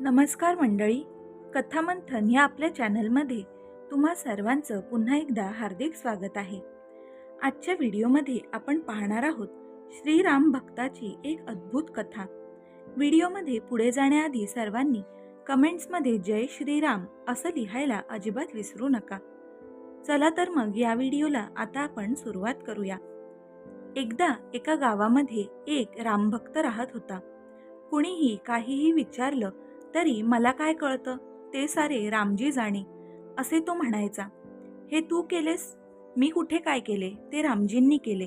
नमस्कार मंडळी कथामंथन या आपल्या चॅनलमध्ये तुम्हा सर्वांचं पुन्हा एकदा हार्दिक स्वागत आहे. आजच्या व्हिडिओमध्ये आपण पाहणार आहोत श्रीराम भक्ताची एक अद्भुत कथा. व्हिडिओमध्ये पुढे जाण्याआधी सर्वांनी कमेंट्समध्ये जय श्रीराम असं लिहायला अजिबात विसरू नका. चला तर मग या व्हिडिओला आता आपण सुरुवात करूया. एकदा एका गावामध्ये एक रामभक्त राहत होता. कुणीही काहीही विचारलं तरी मला काय कळतं? ते सारे रामजी जाणे असे तो म्हणायचा. हे तू केलेस? मी कुठे काय केले? ते रामजींनी केले.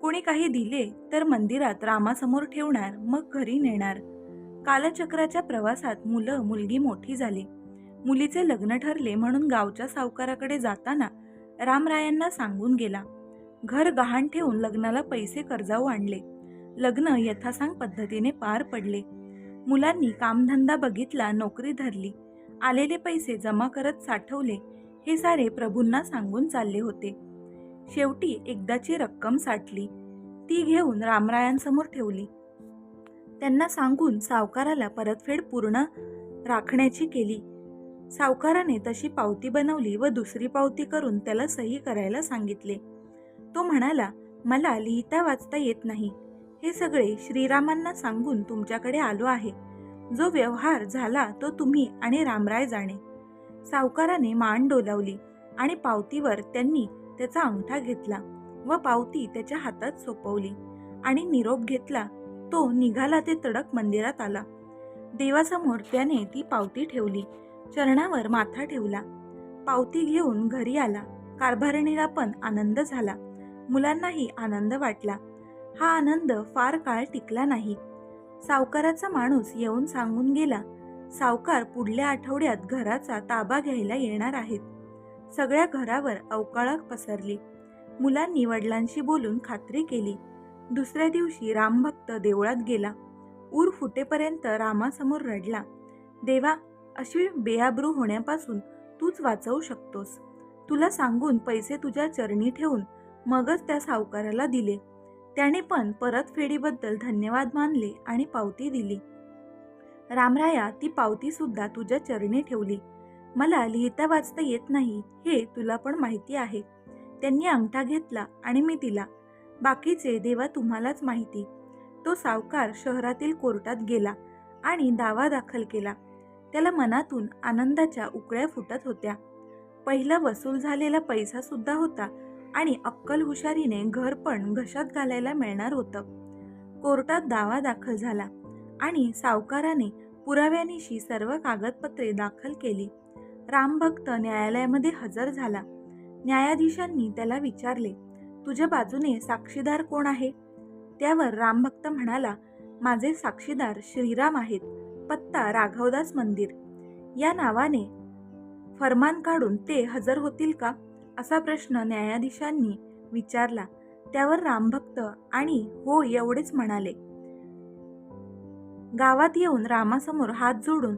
कोणी काही दिले तर मंदिरात रामासमोर ठेवणार मग घरी नेणार. कालचक्राच्या प्रवासात मुलं मुलगी मोठी झाली. मुलीचे लग्न ठरले म्हणून गावच्या सावकाराकडे जाताना रामरायांना सांगून गेला. घर गहाण ठेवून लग्नाला पैसे कर्जाऊ आणले. लग्न यथासांग पद्धतीने पार पडले. मुलांनी कामधंदा बघितला नोकरी धरली आलेले पैसे जमा करत साठवले हे सारे प्रभूंना सांगून चालले होते. शेवटी एकदाची रक्कम साठली. ती घेऊन रामरायांसमोर ठेवली. त्यांना सांगून सावकाराला परतफेड पूर्ण राखण्याची केली. सावकाराने तशी पावती बनवली व दुसरी पावती करून त्याला सही करायला सांगितले. तो म्हणाला मला लिहिता वाचता येत नाही. हे सगळे श्रीरामांना सांगून तुमच्याकडे आलो आहे. जो व्यवहार झाला तो तुम्ही आणि रामराय जाणे. सावकाराने मान डोलावली आणि पावतीवर त्यांनी त्याचा अंगठा घेतला व पावती त्याच्या हातात सोपवली आणि निरोप घेतला. तो निघाला ते तडक मंदिरात आला. देवासमोर त्याने ती पावती ठेवली. चरणावर माथा ठेवला. पावती घेऊन घरी आला. कारभारणीला पण आनंद झाला. मुलांनाही आनंद वाटला. हा आनंद फार काळ टिकला नाही. सावकाराचा माणूस येऊन सांगून गेला सावकार पुढल्या आठवड्यात घराचा ताबा घ्यायला येणार आहेत. सगळ्या घरावर अवकाळक पसरली. मुलांनी वडिलांशी बोलून खात्री केली. दुसऱ्या दिवशी रामभक्त देवळात गेला. ऊर फुटेपर्यंत रामासमोर रडला. देवा अशी बेआब्रू होण्यापासून तूच वाचवू शकतोस. तुला सांगून पैसे तुझ्या चरणी ठेवून मगच त्या सावकाराला दिले. त्याने पण परतफेडीबद्दल धन्यवाद मानले आणि पावती दिली. रामराया ती पावती सुद्धा तुझ्या चरणी ठेवली. मला लिहिता वाचता येत नाही हे तुला पण माहिती आहे. त्यांनी अंगठा घेतला आणि मी दिला. बाकीचे देवा तुम्हालाच माहिती. तो सावकार शहरातील कोर्टात गेला आणि दावा दाखल केला. त्याला मनातून आनंदाच्या उकळ्या फुटत होत्या. पहिला वसूल झालेला पैसा सुद्धा होता. आणि अक्कल हुशारीने घर पण घशात घालायला मिळणार होतं. कोर्टात दावा दाखल झाला आणि सावकाराने पुराव्यानिशी सर्व कागदपत्रे दाखल केली. रामभक्त न्यायालयामध्ये हजर झाला. न्यायाधीशांनी त्याला विचारले तुझ्या बाजूने साक्षीदार कोण आहे? त्यावर रामभक्त म्हणाला माझे साक्षीदार श्रीराम आहेत पत्ता राघवदास मंदिर. या नावाने फरमान काढून ते हजर होतील का? असा प्रश्न न्यायाधीशांनी विचारला. त्यावर रामभक्त आणि हो एवढेच म्हणाले. गावात येऊन रामासमोर हात जोडून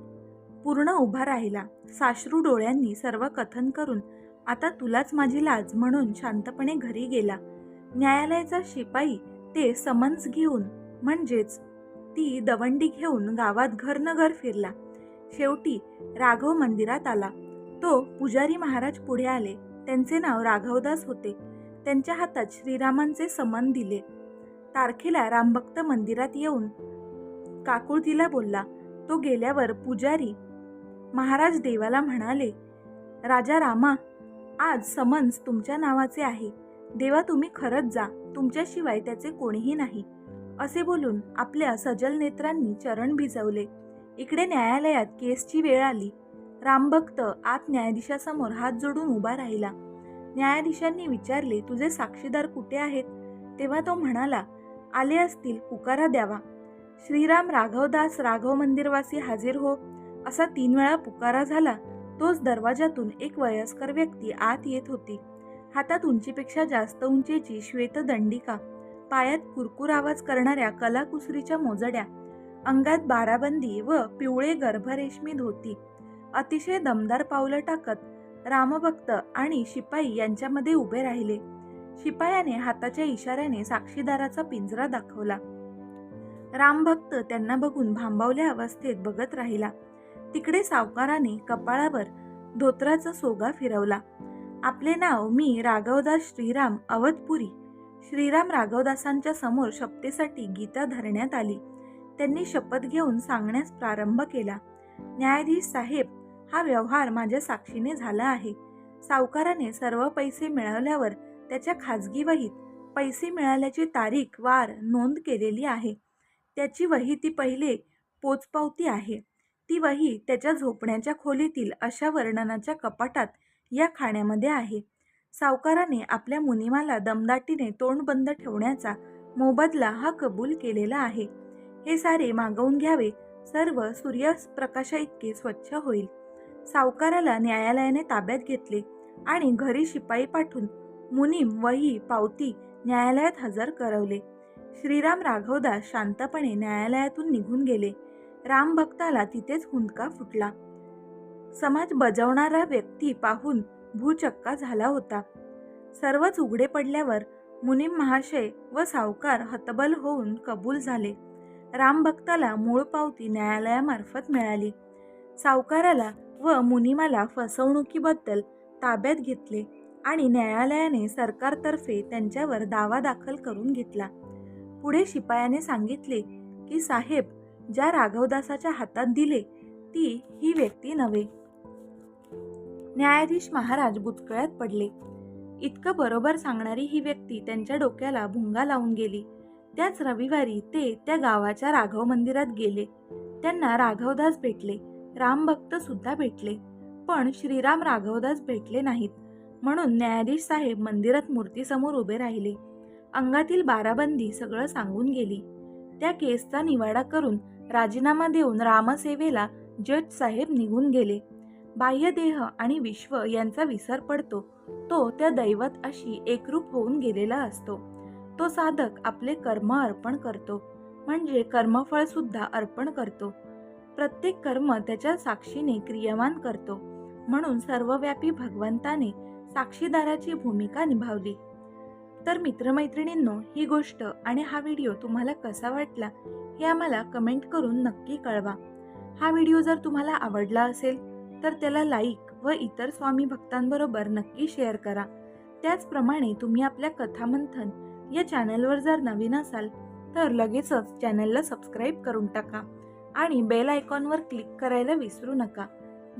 पूर्ण उभा राहिला. साश्रू डोळ्यांनी सर्व कथन करून आता तुलाच माझी लाज म्हणून शांतपणे घरी गेला. न्यायालयाचा शिपाई ते समन्स घेऊन म्हणजेच ती दवंडी घेऊन गावात घर न घर फिरला. शेवटी राघव मंदिरात आला. तो पुजारी महाराज पुढे आले. त्यांचे नाव राघवदास होते. त्यांच्या हातात श्रीरामांचे समन दिले. तारखेला रामभक्त मंदिरात येऊन काकुळतीला बोलला. तो गेल्यावर पुजारी महाराज देवाला म्हणाले राजा रामा आज समन्स तुमच्या नावाचे आहे. देवा तुम्ही खरंच जा. तुमच्याशिवाय त्याचे कोणीही नाही. असे बोलून आपल्या सजल नेत्रांनी चरण भिजवले. इकडे न्यायालयात केसची वेळ आली. रामभक्त आत न्यायाधीशासमोर हात जोडून उभा राहिला. न्यायाधीशांनी विचारले तुझे साक्षीदार कुठे आहेत? तेव्हा तो म्हणाला आले असतील पुकारा द्यावा. श्रीराम राघवदास राघव मंदिरवासी हाजीर हो. असा तीन वेळा पुकारा झाला. तोच दरवाजातून एक वयस्कर व्यक्ती आत येत होती. हातात उंचीपेक्षा जास्त उंचीची श्वेतदंडिका पायात कुरकुर आवाज करणाऱ्या कलाकुसरीच्या मोजड्या अंगात बाराबंदी व पिवळे गर्भरेशमी धोती अतिशय दमदार पावलं टाकत रामभक्त आणि शिपाई यांच्यामध्ये उभे राहिले. शिपायाने हाताच्या इशाऱ्याने साक्षीदाराचा पिंजरा दाखवला. रामभक्त त्यांना बघून भांबावल्या अवस्थेत बघत राहिला. तिकडे सावकाराने कपाळावर धोत्राचा सोगा फिरवला. आपले नाव मी राघवदास श्रीराम अवधपुरी. श्रीराम राघवदासांच्या समोर शपथेसाठी गीता धरण्यात आली. त्यांनी शपथ घेऊन सांगण्यास प्रारंभ केला. न्यायाधीश साहेब हा व्यवहार माझ्या साक्षीने झाला आहे. सावकाराने सर्व पैसे मिळवल्यावर त्याच्या खाजगी वहीत पैसे मिळाल्याची तारीख वार नोंद केलेली आहे. त्याची वही ती पहिले पोचपावती आहे. ती वही त्याच्या झोपण्याच्या खोलीतील अशा वर्णनाच्या कपाटात या खाण्यामध्ये आहे. सावकाराने आपल्या मुनिमाला दमदाटीने तोंड बंद ठेवण्याचा मोबदला हा कबूल केलेला आहे. हे सारे मागवून घ्यावे. सर्व सूर्यप्रकाशा इतके स्वच्छ होईल. सावकाराला न्यायालयाने ताब्यात घेतले आणि घरी शिपाई पाठवून मुनीम वही पावती न्यायालयात हजर करवले. श्रीराम राघवदास शांतपणे न्यायालयातून निघून गेले. रामभक्ताला तिथेच हुंदका फुटला. समाज बजावणारा व्यक्ती पाहून भूचक्का झाला होता. सर्वच उघडे पडल्यावर मुनीम महाशय व सावकार हतबल होऊन कबूल झाले. रामभक्ताला मूळ पावती न्यायालयामार्फत मिळाली. सावकाराला व मुनिमाला फसवणुकीबद्दल ताब्यात घेतले आणि न्यायालयाने सरकारतर्फे त्यांच्यावर दावा दाखल करून घेतला. पुढे शिपायाने सांगितले की साहेब ज्या राघवदासाच्या हातात दिले ती ही व्यक्ती नव्हे. न्यायाधीश महाराज बुचकळ्यात पडले. इतकं बरोबर सांगणारी ही व्यक्ती त्यांच्या डोक्याला भुंगा लावून गेली. त्याच रविवारी ते त्या गावाच्या राघव मंदिरात गेले. त्यांना राघवदास भेटले. रामभक्त सुद्धा भेटले. पण श्रीराम राघवदास भेटले नाहीत. म्हणून न्यायाधीश साहेब मंदिरात मूर्तीसमोर उभे राहिले. अंगातील बाराबंदी सगळं सांगून गेली. त्या केसचा निवाडा करून राजीनामा देऊन रामसेवेला जज साहेब निघून गेले. बाह्य देह आणि विश्व यांचा विसर पडतो. तो त्या दैवत अशी एकरूप होऊन गेलेला असतो. तो साधक आपले कर्म अर्पण करतो. म्हणजे कर्मफळ सुद्धा अर्पण करतो. प्रत्येक कर्म त्याच्या साक्षीने क्रियमान करतो. म्हणून सर्वव्यापी भगवंताने साक्षीदाराची भूमिका निभावली. तर मित्रमैत्रिणींनो ही गोष्ट आणि हा व्हिडिओ तुम्हाला कसा वाटला हे आम्हाला कमेंट करून नक्की कळवा. हा व्हिडिओ जर तुम्हाला आवडला असेल तर त्याला लाईक व इतर स्वामी भक्तांबरोबर नक्की शेअर करा. त्याचप्रमाणे तुम्ही आपल्या कथामंथन या चॅनलवर जर नवीन असाल तर लगेचच चॅनलला सबस्क्राईब करून टाका. आणि बेल आयकॉनवर क्लिक करायला विसरू नका.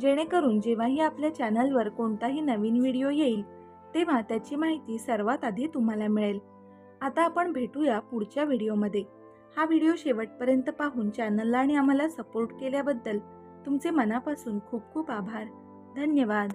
जेणेकरून जेव्हाही आपल्या चॅनलवर कोणताही नवीन व्हिडिओ येईल तेव्हा त्याची माहिती सर्वात आधी तुम्हाला मिळेल. आता आपण भेटूया पुढच्या व्हिडिओमध्ये हा व्हिडिओ शेवटपर्यंत पाहून चॅनलला आणि आम्हाला सपोर्ट केल्याबद्दल तुमचे मनापासून खूप खूप आभार. धन्यवाद.